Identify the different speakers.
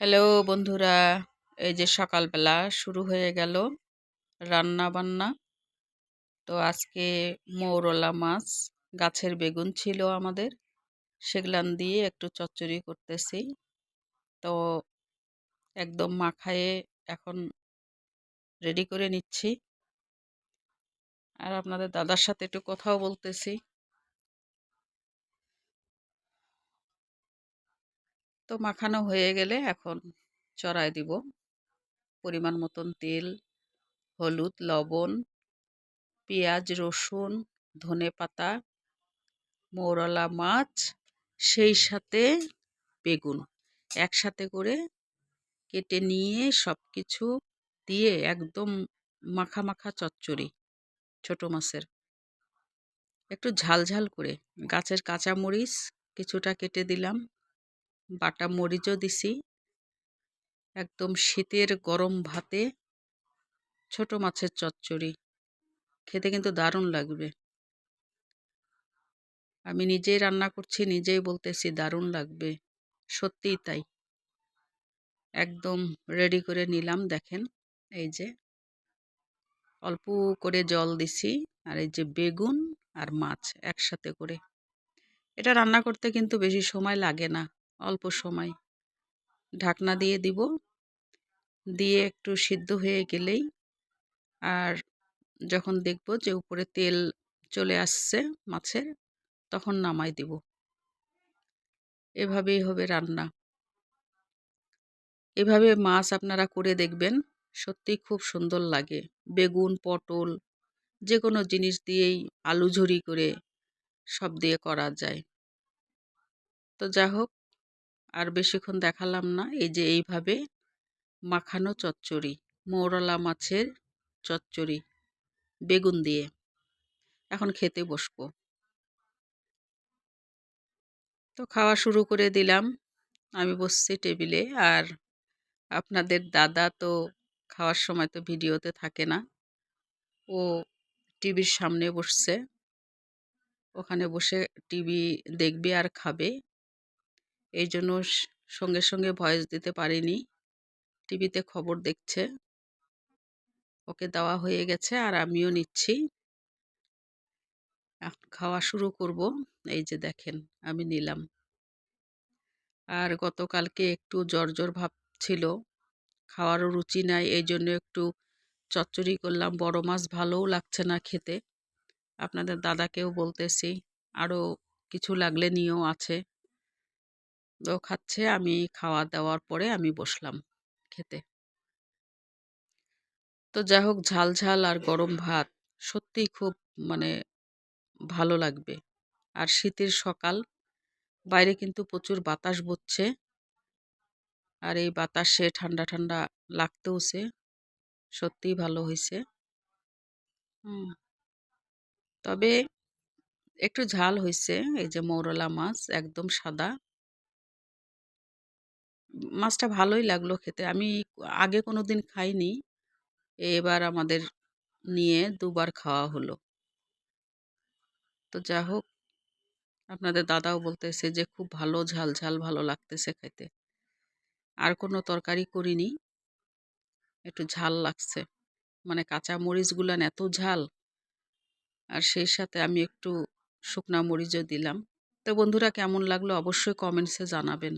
Speaker 1: Hello বন্ধুরা, এই যে সকালবেলা শুরু হয়ে গেল রান্না বান্না। তো আজকে মৌরলা মাছ, গাছের বেগুন ছিল আমাদের, সেগুলান দিয়ে একটু চচ্চড়ি করতেছি। তো একদম মাখায়ে এখন রেডি করে নিচ্ছি। আর আপনাদের দাদার সাথে একটু কথাও বলতেছি। তো মাখানো হয়ে গেলে এখন চড়াই দিব। পরিমাণ মতন তেল, হলুদ, লবণ, পেঁয়াজ, রসুন, ধনে পাতা, মৌরলা মাছ, সেই সাথে বেগুন একসাথে করে কেটে নিয়ে সব কিছু দিয়ে একদম মাখা মাখা চচ্চড়ি ছোট মাছের। একটু ঝাল ঝাল করে। গাছের কাঁচা মরিচ কিছুটা কেটে দিলাম। বাটা মরিচও দিছি। একদম শীতের গরম ভাতে ছোট মাছের চচ্চড়ি। খেতে কিন্তু দারুণ লাগবে। আমি নিজেই রান্না করছি, নিজেই বলতেছি দারুণ লাগবে। সত্যিই তাই। একদম রেডি করে নিলাম, দেখেন। এই যে অল্প করে জল দিছি, আর এই যে বেগুন আর মাছ একসাথে করে। এটা রান্না করতে কিন্তু বেশি সময় লাগে না। অল্প সময়। ঢাকনা দিয়ে দিব। দিয়ে একটু সিদ্ধ হয়ে গেলেই আর যখন দেখব যে উপরে তেল চলে আসছে মাছের, তখন নামাই দিব। এভাবেই হবে রান্না। এভাবে মাছ আপনারা করে দেখবেন, সত্যি খুব সুন্দর লাগে। বেগুন, পটল যে কোনো জিনিস দিয়েই আলু ঝুরি করে সব দিয়ে করা যায়। তো যা হোক আর বেশিক্ষণ দেখালাম না। এই যে এইভাবে মাখানো চচ্চড়ি, মৌরলা মাছের চচ্চড়ি, বেগুন দিয়ে। এখন খেতে বসবো। তো খাওয়া শুরু করে দিলাম। আমি বসছি টেবিলে আর আপনাদের দাদা তো খাওয়ার সময় তো ভিডিওতে থাকে না। ও টিভির সামনে বসছে। ওখানে বসে টিভি দেখবে আর খাবে। এই জন্য সঙ্গে সঙ্গে ভয়েস দিতে পারিনি। টিভিতে খবর দেখছে। ওকে দেওয়া হয়ে গেছে আর আমিও নিচ্ছি। খাওয়া শুরু করব। এই যে দেখেন, আমি নিলাম। আর গতকালকে একটু জ্বর জ্বর ভাব ছিল। খাওয়ারও রুচি নাই, এই জন্য একটু চচ্চড়ি করলাম। বড় মাছ ভালোও লাগছে না খেতে। আপনাদের দাদাকেও বলতেছি, আরও কিছু লাগলে নিয়েও আছে। ও খাচ্ছে, আমি খাওয়া দাওয়ার পরে আমি বসলাম খেতে। তো যাই হোক, ঝাল ঝাল আর গরম ভাত সত্যিই খুব মানে ভালো লাগবে। আর শীতের সকাল, বাইরে কিন্তু প্রচুর বাতাস বচ্ছে। আর এই বাতাসে ঠান্ডা ঠান্ডা লাগতেওছে সত্যিই ভালো হয়েছে। তবে একটু ঝাল হয়েছে, এই যে মৌরলা মাছ একদম সাদা। মাছটা ভালোই লাগল খেতে। আমি আগে কোনো দিন খাইনি। এবার আমাদের নিয়ে দুবার খাওয়া হলো। তো যা হোক, আপনাদের দাদাও বলতেছে যে, খুব ভালো, ঝাল ঝাল ভালো লাগতেছে খেতে। আর কোনো তরকারি করিনি। একটু ঝাল লাগছে। মানে কাঁচা মরিচগুলান এত ঝাল। আর সেই সাথে আমি একটু শুকনা মরিচও দিলাম। তো বন্ধুরা, কেমন লাগল অবশ্যই কমেন্টসে জানাবেন।